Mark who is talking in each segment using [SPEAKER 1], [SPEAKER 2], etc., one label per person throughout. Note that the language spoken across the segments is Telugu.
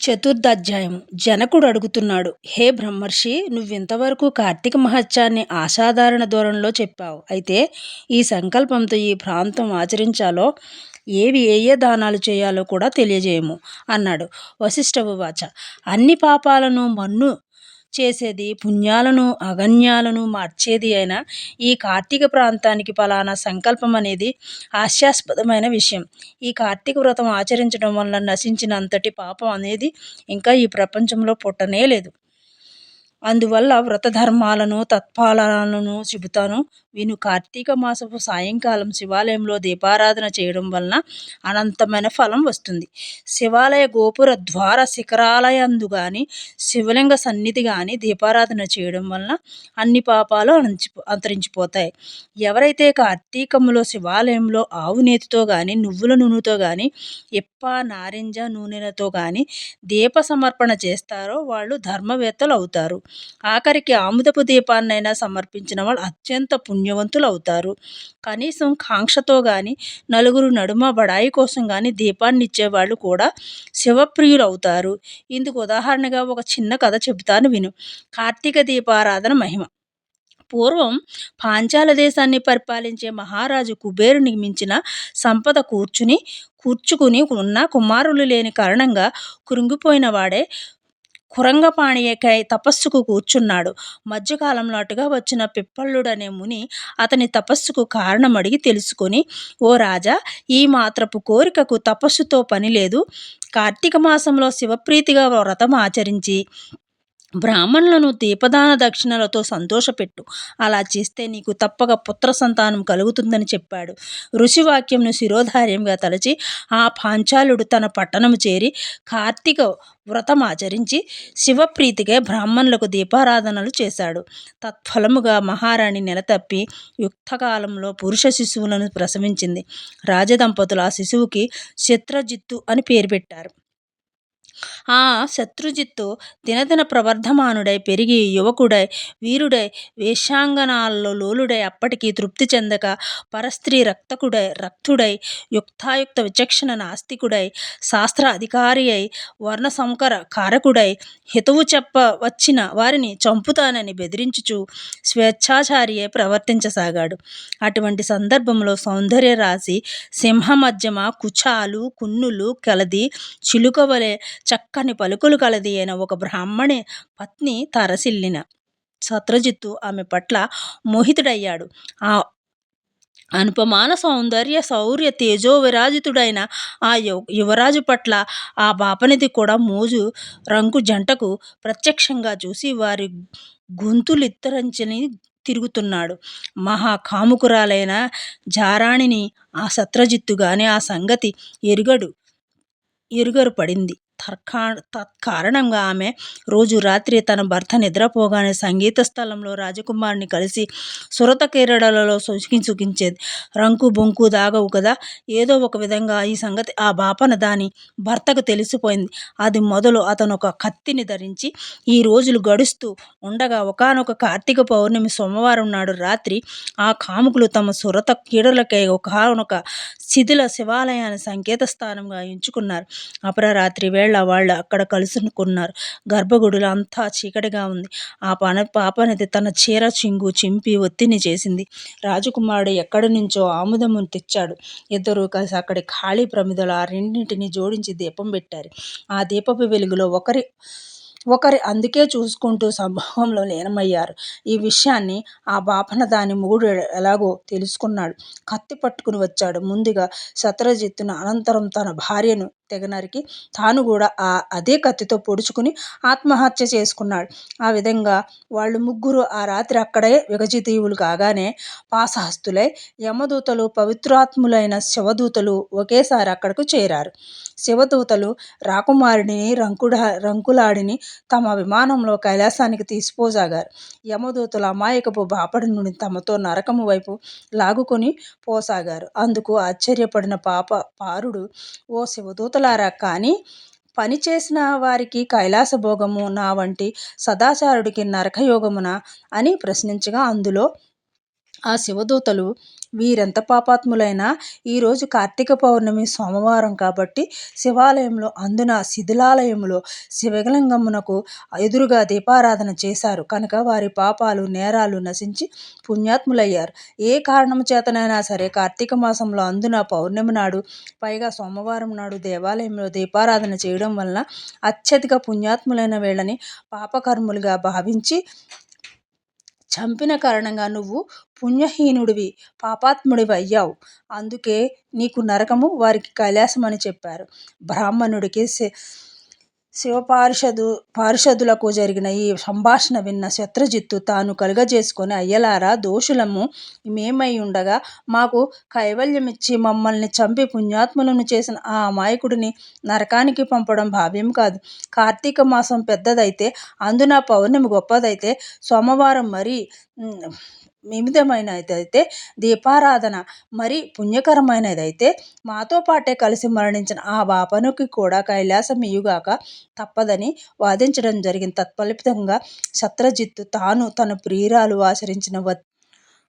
[SPEAKER 1] చతుర్థాధ్యాయము. జనకుడు అడుగుతున్నాడు హే బ్రహ్మర్షి నువ్వింతవరకు కార్తీక మహత్యాన్ని అసాధారణ ధోరణిలో చెప్పావు. అయితే ఈ సంకల్పంతో ఈ ప్రాంతం ఆచరించాలో ఏవి ఏ ఏ దానాలు చేయాలో కూడా తెలియజేయము అన్నాడు వశిష్ఠవువాచ అన్ని పాపాలను మన్ను చేసేది పుణ్యాలను అగణ్యాలను మార్చేది అయిన ఈ కార్తీక ప్రాంతానికి ఫలానా సంకల్పం అనేది హాస్యాస్పదమైన విషయం. ఈ కార్తీక వ్రతం ఆచరించడం వల్ల నశించినంతటి పాపం అనేది ఇంకా ఈ ప్రపంచంలో పుట్టనే లేదు. అందువల్ల వ్రతధర్మాలను తత్ఫలాలను చెబుతాను. విను కార్తీక మాసపు సాయంకాలం శివాలయంలో దీపారాధన చేయడం వలన అనంతమైన ఫలం వస్తుంది. శివాలయ గోపుర ద్వార శిఖరాలయందు కానీ శివలింగ సన్నిధి కానీ దీపారాధన చేయడం వలన అన్ని పాపాలు అంచి అంతరించిపోతాయి. ఎవరైతే కార్తీకములో శివాలయంలో ఆవు నేతితో కానీ నువ్వుల నూనెతో కానీ ఎప్ప నారింజ నూనెలతో కానీ దీప సమర్పణ చేస్తారో వాళ్ళు ధర్మవేత్తలు అవుతారు. ఆఖరికి ఆముదపు దీపాన్నైనా సమర్పించిన వాళ్ళు అత్యంత పుణ్యవంతులు అవుతారు. కనీసం కాంక్షతో కానీ నలుగురు నడుమ బడాయి కోసం కానీ దీపాన్ని ఇచ్చేవాళ్ళు కూడా శివప్రియులు అవుతారు. ఇందుకు ఉదాహరణగా ఒక చిన్న కథ చెబుతాను విను. కార్తీక దీపారాధన మహిమ. పూర్వం పాంచాల దేశాన్ని పరిపాలించే మహారాజు కుబేరుని మించిన సంపద కూర్చుని కూర్చుకుని ఉన్న కుమారులు లేని కారణంగా కృంగిపోయిన వాడే కురంగపాణియకై తపస్సుకు కూర్చున్నాడు. మధ్యకాలంలో అటుగా వచ్చిన పిప్పళ్ళుడనే ముని అతని తపస్సుకు కారణం అడిగి తెలుసుకొని ఓ రాజా ఈ మాత్రపు కోరికకు తపస్సుతో పని లేదు. కార్తీక మాసంలో శివప్రీతిగా వ్రతం ఆచరించి బ్రాహ్మణులను దీపదాన దక్షిణలతో సంతోషపెట్టు. అలా చేస్తే నీకు తప్పక పుత్ర సంతానం కలుగుతుందని చెప్పాడు. ఋషివాక్యంను శిరోధార్యంగా తలచి ఆ పాంచాలుడు తన పట్టణము చేరి కార్తీక వ్రతం ఆచరించి శివప్రీతిగా బ్రాహ్మణులకు దీపారాధనలు చేశాడు. తత్ఫలముగా మహారాణి నెలతప్పి యుక్తకాలంలో పురుష శిశువులను ప్రసవించింది. రాజదంపతులు ఆ శిశువుకి శత్రజిత్తు అని పేరు పెట్టారు. ఆ శత్రుజిత్తు దినదిన ప్రవర్ధమానుడై పెరిగి యువకుడై వీరుడై వేషాంగనాల్లో లోలుడై అప్పటికి తృప్తి చెందక పరస్త్రీ రక్తకుడై రక్తుడై యుక్తాయుక్త విచక్షణ నాస్తికుడై శాస్త్ర అధికారి అయి వర్ణ సంకర కారకుడై హితవు చెప్ప వచ్చిన వారిని చంపుతానని బెదిరించుచు స్వేచ్ఛాచారి ప్రవర్తించసాగాడు. అటువంటి సందర్భంలో సౌందర్య రాశి సింహమధ్యమ కుచాలు కున్నులు కలది చిలుకవలే చక్కని పలుకులు కలది అయిన ఒక బ్రాహ్మణి పత్ని తరసిల్లిన. సత్రజిత్తు ఆమె పట్ల మోహితుడయ్యాడు. ఆ అనుపమాన సౌందర్య శౌర్య తేజో విరాజితుడైన ఆ యువ యువరాజు పట్ల ఆ బాపనిది కూడా మోజు రంగు జంటకు ప్రత్యక్షంగా చూసి వారి గొంతులిత్తరంచని తిరుగుతున్నాడు. మహా కాముకురాలైన జారాణిని ఆ సత్రజిత్తు గాని ఆ సంగతి ఎరుగడు ఎరుగరు పడింది. తర్కా తత్కారణంగా ఆమె రోజు రాత్రి తన భర్త నిద్రపోగానే సంగీత స్థలంలో రాజకుమారిని కలిసి సురత కేరడలలో సుఖించుకించేది రంకు బొంకు దాగవు కదా ఏదో ఒక విధంగా ఈ సంగతి ఆ బాపన దాని భర్తకు తెలిసిపోయింది. అది మొదలు అతను ఒక కత్తిని ధరించి ఈ రోజులు గడుస్తూ ఉండగా ఒకనొక కార్తీక పౌర్ణమి సోమవారం నాడు రాత్రి ఆ కాముకులు తమ సురత కీడలకై ఒకనొక శిథిల శివాలయాన్ని సంకేత స్థానంగా ఎంచుకున్నారు. అపరరాత్రి వేళ వాళ్ళు అక్కడ కలుసుకున్నారు. గర్భగుడిలో అంతా చీకటిగా ఉంది. ఆ పన పాపనది తన చీర చింగు చింపి ఒత్తిని చేసింది. రాజకుమారుడు ఎక్కడి నుంచో ఆముదమును తెచ్చాడు. ఇద్దరు కలిసి అక్కడి ఖాళీ ప్రమిదలు ఆ రెండింటిని జోడించి దీపం పెట్టారు. ఆ దీపపు వెలుగులో ఒకరి ఒకరి అందుకే చూసుకుంటూ సంభవంలో లీనమయ్యారు. ఈ విషయాన్ని ఆ బాపన దాని మొగుడు ఎలాగో తెలుసుకున్నాడు. కత్తి పట్టుకుని వచ్చాడు. ముందుగా శత్రజిత్తును అనంతరం తన భార్యను తెగ నరికి తాను కూడా ఆ అదే కత్తితో పొడుచుకుని ఆత్మహత్య చేసుకున్నాడు. ఆ విధంగా వాళ్ళు ముగ్గురు ఆ రాత్రి అక్కడే విగజితీవులు కాగానే పాసహస్తులై యమదూతలు పవిత్రాత్ములైన శివదూతలు ఒకేసారి అక్కడకు చేరారు. శివదూతలు రాకుమారుడిని రంకుడ రంకులాడిని తమ విమానంలో కైలాసానికి తీసిపోసాగారు యమదూతలు అమాయకపు బాపడి నుండి తమతో నరకము వైపు లాగుకొని పోసాగారు. అందుకు ఆశ్చర్యపడిన పాప పారుడు ఓ శివదూతలారా కానీ పని చేసిన వారికి కైలాస భోగము నా వంటి సదాచారుడికి నరకయోగమున? అని ప్రశ్నించగా అందులో ఆ శివదూతలు వీరెంత పాపాత్ములైనా ఈరోజు కార్తీక పౌర్ణమి సోమవారం కాబట్టి శివాలయంలో అందున శిథిలాలయంలో శివలింగమునకు ఎదురుగా దీపారాధన చేశారు. కనుక వారి పాపాలు నేరాలు నశించి పుణ్యాత్ములయ్యారు. ఏ కారణం చేతనైనా సరే కార్తీక మాసంలో అందున పౌర్ణమి నాడు పైగా సోమవారం నాడు దేవాలయంలో దీపారాధన చేయడం వలన అత్యధిక పుణ్యాత్ములైన వీళ్ళని పాపకర్ములుగా భావించి చంపిన కారణంగా నువ్వు పుణ్యహీనుడివి పాపాత్ముడివి అయ్యావు అందుకే నీకు నరకము వారికి కైలాసం అని చెప్పారు. బ్రాహ్మణుడికి శివపార్షదు పార్షదులకు జరిగిన ఈ సంభాషణ విన్న శత్రుజిత్తు తాను కలుగజేసుకొని అయ్యలారా దోషులము మేమై ఉండగా మాకు కైవల్యమిచ్చి మమ్మల్ని చంపి పుణ్యాత్ములను చేసిన ఆ అమాయకుడిని నరకానికి పంపడం భావ్యం కాదు. కార్తీక మాసం పెద్దదైతే అందున పౌర్ణమి గొప్పదైతే సోమవారం మరీ నిమితమైనదైతే దీపారాధన మరి పుణ్యకరమైనదైతే మాతో పాటే కలిసి మరణించిన ఆ బాపనుకి కూడా కైలాసం ఇయుగాక తప్పదని వాదించడం జరిగింది. తత్ఫలితంగా శత్రుజిత్తు తాను తన ప్రియురాలు ఆచరించిన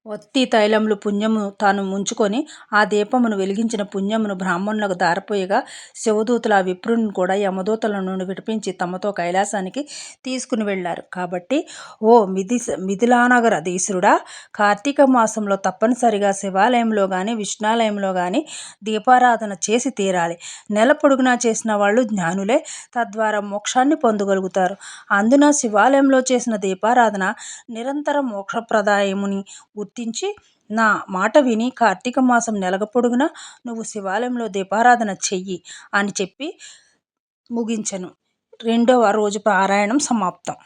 [SPEAKER 1] ఒత్తి తైలములు పుణ్యము తాను ముంచుకొని ఆ దీపమును వెలిగించిన పుణ్యమును బ్రాహ్మణులకు దారపోయగా శివదూతలు ఆ విప్రుని కూడా యమదూతల నుండి విడిపించి తమతో కైలాసానికి తీసుకుని వెళ్ళారు. కాబట్టి ఓ మిథి మిథిలానగర దీసురుడా కార్తీక మాసంలో తప్పనిసరిగా శివాలయంలో కానీ విష్ణాలయంలో కానీ దీపారాధన చేసి తీరాలి. నెల పొడుగునా చేసిన వాళ్ళు జ్ఞానులే తద్వారా మోక్షాన్ని పొందగలుగుతారు. అందున శివాలయంలో చేసిన దీపారాధన నిరంతరం మోక్షప్రదాయముని గుర్తించి నా మాట విని కార్తీక మాసం నెలగ పొడుగునా నువ్వు శివాలయంలో దీపారాధన చెయ్యి అని చెప్పి ముగించను. రెండవ రోజు పారాయణం సమాప్తం.